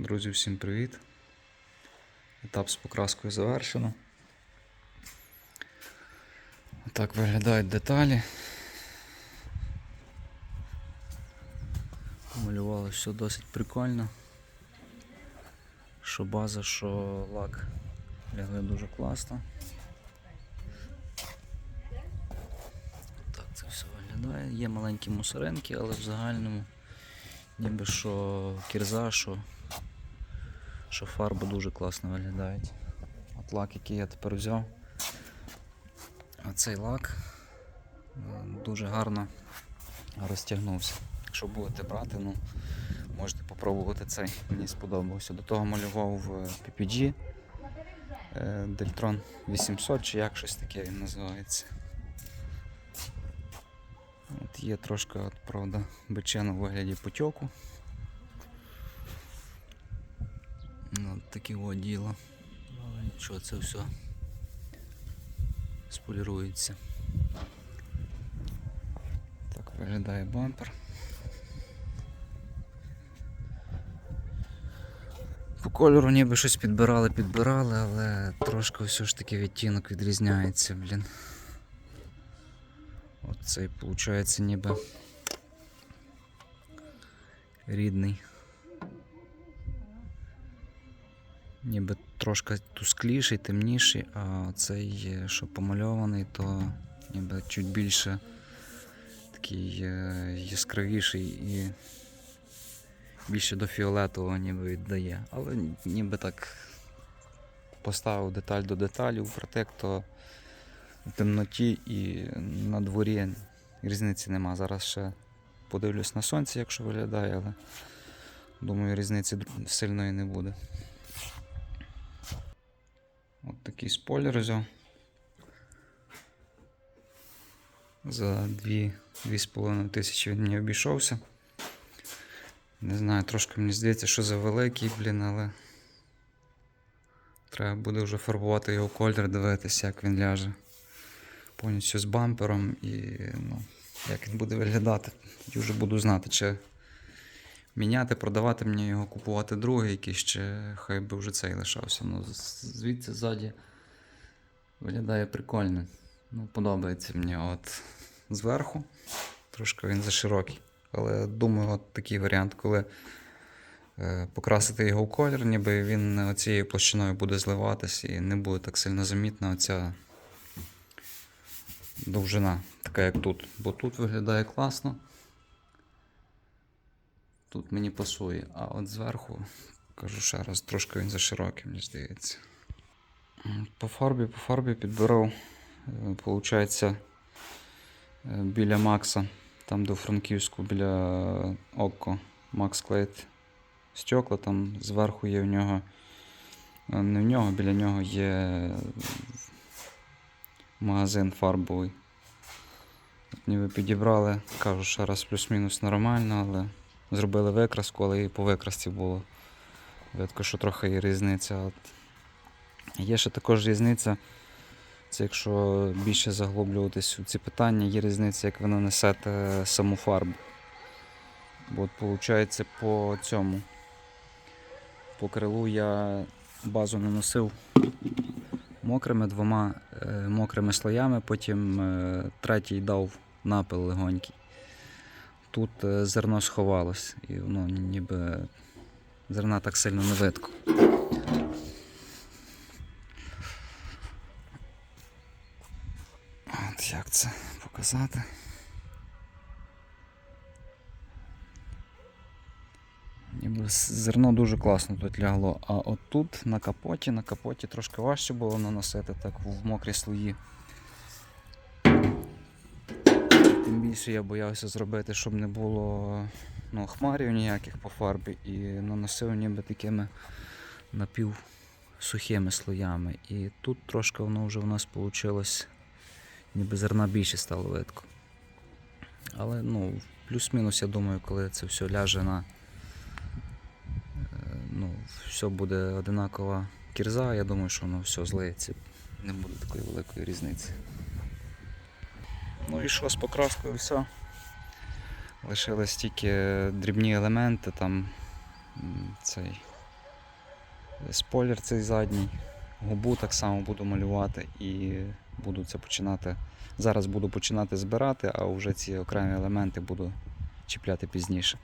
Друзі, всім привіт. Етап з покраскою завершено. Так виглядають деталі. Малювали все досить прикольно. Що база, що лак лягли дуже класно. Так це все виглядає. Є маленькі мусоринки, але в загальному ніби що кірза, що, що фарба дуже класно виглядають. От лак, який я тепер взяв. А цей лак е, дуже гарно розтягнувся. Якщо будете брати, ну, можете попробувати цей. Мені сподобався. До того малював PPG е, Deltron 800 чи як щось таке він називається. От є трошки, от, правда, бичина у вигляді потьоку. Таке от діло. Але нічого, це все сполірується. Так виглядає бампер. По кольору ніби щось підбирали, підбирали, але трошки все ж таки відтінок відрізняється, блін. Оцей, виходить, ніби рідний. Ніби трошки тускліший, темніший, а цей, е, що помальований, то ніби чуть більше такий е, яскравіший і більше до фіолетового ніби віддає. Але ніби так поставив деталь до деталі у протек, то в темноті і на дворі різниці нема. Зараз ще подивлюсь на сонці, якщо виглядає, але думаю, різниці сильної не буде. От такий спойлер взяв. За 2-2,5 тисячі він мені обійшовся. Не знаю, трошки мені здається, що за великий, блін, але треба буде вже фарбувати його колір, дивитися, як він ляже. Повністю з бампером і ну, як він буде виглядати. І вже буду знати, чи міняти, продавати мені його, купувати другий якийсь, чи хай би вже цей лишався. Ну, звідси ззаді виглядає прикольно. Ну, подобається мені. От зверху трошки він заширокий. Але думаю, от такий варіант, коли е, покрасити його в колір, ніби він оцією площиною буде зливатись і не буде так сильно замітна оця довжина, така як тут. Бо тут виглядає класно. Тут мені пасує, а от зверху, кажу ще раз, трошки він заширокий, мені здається. По фарбі, по фарбі е, получається, е, біля Макса, там до Франківську, біля Окко, Макс клеїть стекла, там зверху є в нього, е, не в нього, біля нього є магазин фарбовий. Ніби підібрали, кажу, ще раз плюс-мінус нормально, але зробили викраску, але і по викрасці було. Видко, що трохи є різниця. От. Є ще також різниця, це якщо більше заглублюватись у ці питання, є різниця, як ви нанесете саму фарбу. Бо от виходить по цьому. По крилу я базу наносив мокрими двома е, мокрими слоями, потім е, третій дав напил легонький. Тут е, зерно сховалось, і воно ніби зерна так сильно не видко. От як це показати? Ніби зерно дуже класно тут лягло. А от тут на капоті, на капоті трошки важче було наносити так в мокрі слої. Більше я боявся зробити, щоб не було ну, хмарів ніяких по фарбі і наносив ніби такими напівсухими слоями. І тут трошки воно вже у нас вийшло, ніби зерна більше стало видко. Але ну, плюс-мінус, я думаю, коли це все ляже на е, ну, все буде одинакова кірза, я думаю, що воно все злиється. Не буде такої великої різниці. Ну і що з покраскою все. Лишились тільки дрібні елементи, там цей Спойлер цей задній. Губу так само буду малювати і буду це починати. Зараз буду починати збирати, а вже ці окремі елементи буду чіпляти пізніше.